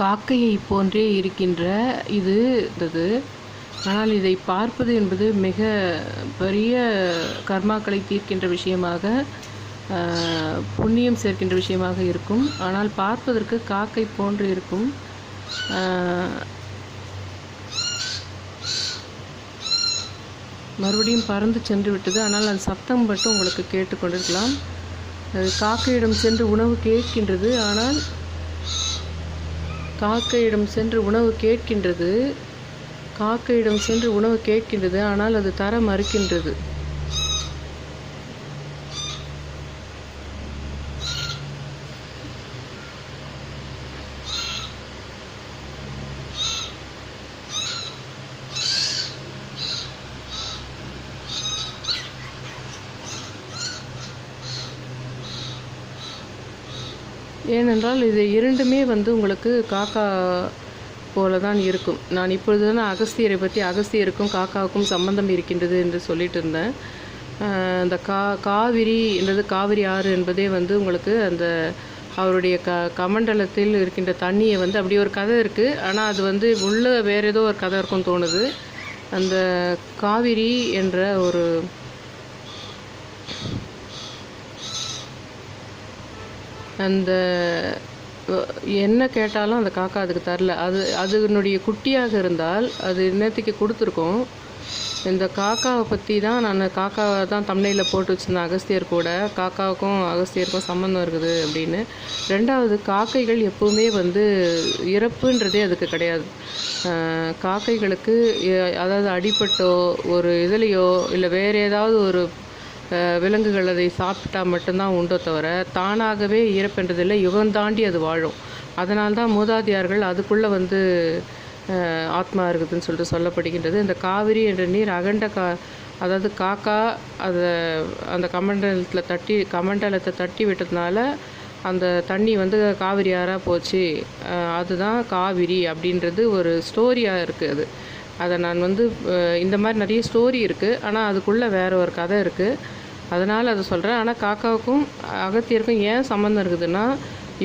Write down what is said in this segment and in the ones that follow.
காக்கையை போன்றே இருக்கின்ற இது இருந்தது ஆனால் இதை பார்ப்பது என்பது மிக பெரிய கர்மாக்களை தீர்க்கின்ற விஷயமாக புண்ணியம் சேர்க்கின்ற விஷயமாக இருக்கும். ஆனால் பார்ப்பதற்கு காக்கை போன்று இருக்கும். மறுபடியும் பறந்து சென்று விட்டது. ஆனால் அந்த சத்தம் மட்டும் உங்களுக்கு கேட்டுக்கொண்டிருக்கலாம் காக்கையிடம் சென்று உணவு கேட்கின்றது. ஆனால் காக்கையிடம் சென்று உணவு கேட்கின்றது. காக்கையிடம் சென்று உணவு கேட்கின்றது. ஆனால் அது தர மறுக்கின்றது. ஏனென்றால் இது இரண்டுமே வந்து உங்களுக்கு காக்கா போல தான் இருக்கும். நான் இப்பொழுது தான் அகஸ்தியரை பற்றி அகஸ்தியருக்கும் காக்காவுக்கும் சம்பந்தம் இருக்கின்றது என்று சொல்லிட்டு இருந்தேன். அந்த கா காவிரி என்றது காவிரி ஆறு என்பதே வந்து உங்களுக்கு அந்த அவருடைய க கமண்டலத்தில் இருக்கின்ற தண்ணியை வந்து அப்படி ஒரு கதை இருக்குது ஆனால் அது வந்து உள்ள வேறு ஏதோ ஒரு கதை இருக்கும்னு தோணுது. அந்த காவிரி என்ற ஒரு அந்த என்ன கேட்டாலும் அந்த காக்கா அதுக்கு தரல. அது அதனுடைய குட்டியாக இருந்தால் அது இன்னத்துக்கு கொடுத்துருக்கோம். இந்த காக்காவை பற்றி தான் நான் காக்காவை தான் தமிழில் போட்டு வச்சுருந்தேன் அகஸ்தியர் கூட. காக்காவுக்கும் அகஸ்தியருக்கும் சம்மந்தம் இருக்குது அப்படின்னு. ரெண்டாவது காக்கைகள் எப்போவுமே வந்து இறப்புன்றதே அதுக்கு கிடையாது. காக்கைகளுக்கு அதாவது அடிப்பட்டோ ஒரு இதுலேயோ இல்லை வேறு ஏதாவது ஒரு விலங்குகள் அதை சாப்பிட்டா மட்டும்தான் உண்டோ தவிர தானாகவே இறப்பென்றதில்லை யுகம் தாண்டி அது வாழும். அதனால்தான் தான் அதுக்குள்ளே வந்து ஆத்மா இருக்குதுன்னு சொல்லிட்டு சொல்லப்படுகின்றது. இந்த காவிரி என்ற நீர் அகண்ட கா அதாவது காக்கா அதை அந்த கமண்டலத்தில் தட்டி கமண்டலத்தை தட்டி விட்டதுனால அந்த தண்ணி வந்து காவிரி ஆறாக போச்சு அதுதான் காவிரி அப்படின்றது ஒரு ஸ்டோரியாக இருக்குது அது. அதை நான் வந்து இந்த மாதிரி நிறைய ஸ்டோரி இருக்குது ஆனால் அதுக்குள்ளே வேற ஒரு கதை இருக்குது அதனால் அதை சொல்கிறேன் ஆனால் காக்காவுக்கும் அகத்தியருக்கும் ஏன் சம்மந்தம் இருக்குதுன்னா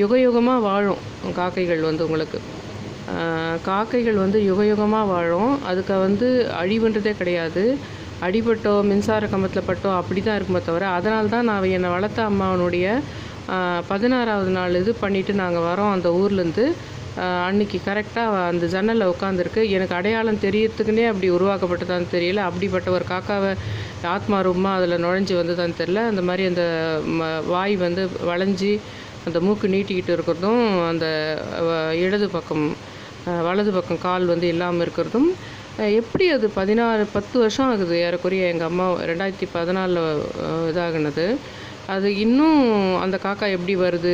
யுக யுகமாக வாழும் காக்கைகள் வந்து உங்களுக்கு. காக்கைகள் வந்து யுக யுகமாக வாழும். அதுக்கு வந்து அழிவுன்றதே கிடையாது. அடிபட்டோ மின்சார கம்பத்தில் பட்டோ அப்படி தான் இருக்குமே தவிர அதனால தான் நான் என்னை வளர்த்த அம்மாவனுடைய பதினாறாவது நாள் இது பண்ணிவிட்டு நாங்கள் வரோம் அந்த ஊர்லேருந்து அன்னைக்கு கரெக்டாக அந்த ஜன்னலில் உட்காந்துருக்கு எனக்கு அடையாளம் தெரியறதுக்குன்னே அப்படி உருவாக்கப்பட்டதான்னு தெரியல. அப்படிப்பட்ட ஒரு காக்காவை ஆத்மா ரூபமாக அதில் நுழைஞ்சு வந்ததான்னு தெரியல. அந்த மாதிரி அந்த ம- வாய் வந்து வளைஞ்சி அந்த மூக்கு நீட்டிக்கிட்டு இருக்கிறதும் அந்த இடது பக்கம் வலது பக்கம் கால் வந்து இல்லாமல் இருக்கிறதும் எப்படி அது பதினாறு பத்து வருஷம் ஆகுது? ஏறக்குறைய எங்கள் அம்மா ரெண்டாயிரத்தி பதினாலில் இதாகினது. அது இன்னும் அந்த காக்கா எப்படி வருது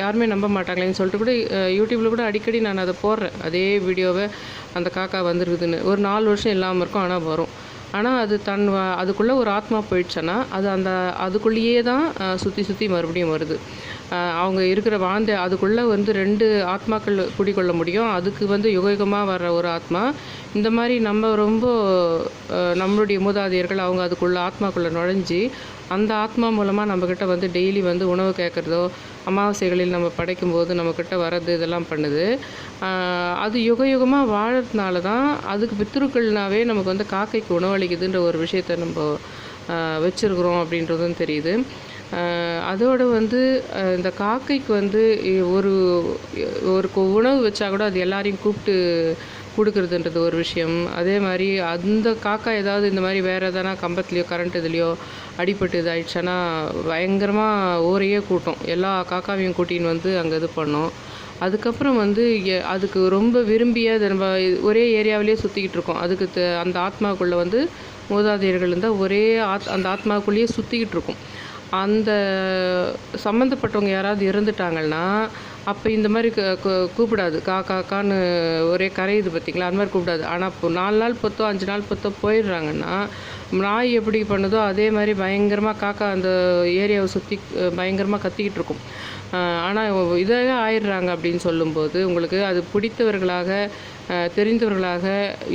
யாருமே நம்ப மாட்டாங்களேன்னு சொல்லிட்டு கூட யூடியூப்பில் கூட அடிக்கடி நான் அதை போடுறேன். அதே வீடியோவை அந்த காக்கா வந்துருக்குதுன்னு. ஒரு நாலு வருஷம் இல்லாமல் இருக்கும் ஆனால் வரும். ஆனால் அது தன் அதுக்குள்ளே ஒரு ஆத்மா போயிடுச்சுன்னா அது அந்த அதுக்குள்ளேயே தான் சுற்றி சுற்றி மறுபடியும் வருது. அவங்க இருக்கிற வாழ்ந்த அதுக்குள்ளே வந்து ரெண்டு ஆத்மாக்கள் குடிக்கொள்ள முடியும். அதுக்கு வந்து யுகயுகமாக வர்ற ஒரு ஆத்மா. இந்த மாதிரி நம்ம ரொம்ப நம்மளுடைய மூதாதையர்கள் அவங்க அதுக்குள்ள ஆத்மாக்குள்ளே நுழைஞ்சி அந்த ஆத்மா மூலமாக நம்மக்கிட்ட வந்து டெய்லி வந்து உணவு கேட்குறதோ அமாவாசைகளில் நம்ம படைக்கும் போது நம்மக்கிட்ட வர்றது இதெல்லாம் பண்ணுது. அது யுக யுகமாக வாழறதுனால தான் அதுக்கு பித்ருக்கள்னாவே நமக்கு வந்து காக்கைக்கு உணவளிக்குதுன்ற ஒரு விஷயத்த நம்ம வச்சுருக்குறோம் அப்படின்றதும் தெரியுது. அதோட வந்து இந்த காக்கைக்கு வந்து ஒரு ஒரு உணவு வச்சா கூட அது எல்லாரையும் கூப்பிட்டு கொடுக்குறதுன்றது ஒரு விஷயம். அதே மாதிரி அந்த காக்கா ஏதாவது இந்த மாதிரி வேறு எதனா கம்பத்துலேயோ கரண்ட் இதுலேயோ அடிபட்டு இதாகிடுச்சுன்னா பயங்கரமாக ஊரையே கூட்டும். எல்லா காக்காவையும் கூட்டின்னு வந்து அங்கே இது பண்ணோம். அதுக்கப்புறம் வந்து அதுக்கு ரொம்ப விரும்பிய அது நம்ம ஒரே ஏரியாவிலே சுற்றிக்கிட்டு இருக்கோம். அதுக்கு த- அந்த ஆத்மாக்குள்ளே வந்து மூதாதையர்கள் இருந்தால் ஒரே ஆத் அந்த ஆத்மாக்குள்ளேயே சுற்றிக்கிட்டு இருக்கும். அந்த சம்மந்தப்பட்டவங்க யாராவது இருந்துட்டாங்கன்னா அப்போ இந்த மாதிரி கூப்பிடாது. கா காக்கான்னு ஒரே கரையுது பார்த்தீங்களா அந்த மாதிரி கூப்பிடாது. ஆனால் இப்போ நாலு நாள் பொத்தோ அஞ்சு நாள் பொத்தோ போயிடுறாங்கன்னா நாய் எப்படி பண்ணுதோ அதே மாதிரி பயங்கரமாக காக்கா அந்த ஏரியாவை சுற்றி பயங்கரமாக கத்திக்கிட்டு இருக்கும். ஆனால் இதாக ஆயிடுறாங்க அப்படின்னு சொல்லும்போது உங்களுக்கு அது பிடித்தவர்களாக தெரிந்தவர்களாக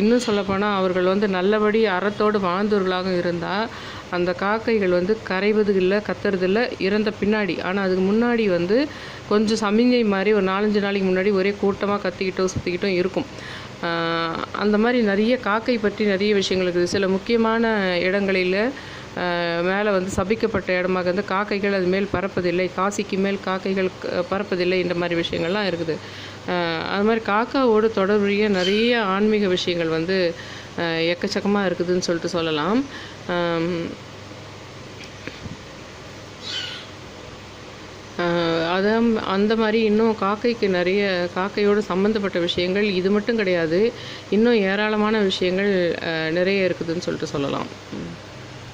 இன்னும் சொல்லப்போனால் அவர்கள் வந்து நல்லபடி அறத்தோடு வாழ்ந்தவர்களாக இருந்தால் அந்த காக்கைகள் வந்து கரைவது இல்லை கத்துறது இல்லை இறந்த பின்னாடி. ஆனால் அதுக்கு முன்னாடி வந்து கொஞ்சம் சமிஞ்சை மாதிரி ஒரு நாலஞ்சு நாளைக்கு முன்னாடி ஒரே கூட்டமாக கத்திக்கிட்டும் சுற்றிக்கிட்டும் இருக்கும். அந்த மாதிரி நிறைய காக்கை பற்றி நிறைய விஷயங்கள் இருக்குது. சில முக்கியமான இடங்களில் மேலே வந்து சபிக்கப்பட்ட இடமாக வந்து காக்கைகள் அது மேல் பறப்பதில்லை. காசிக்கு மேல் காக்கைகள் பறப்பதில்லை இந்த மாதிரி விஷயங்கள்லாம் இருக்குது. அது மாதிரி காக்காவோடு தொடர்புடைய நிறைய ஆன்மீக விஷயங்கள் வந்து எக்கச்சக்கமாக இருக்குதுன்னு சொல்லிட்டு சொல்லலாம். ஆம், அதான் அந்த மாதிரி இன்னும் காக்கைக்கு நிறைய காக்கையோடு சம்மந்தப்பட்ட விஷயங்கள் இது மட்டும் கிடையாது. இன்னும் ஏராளமான விஷயங்கள் நிறைய இருக்குதுன்னு சொல்லிட்டு சொல்லலாம்.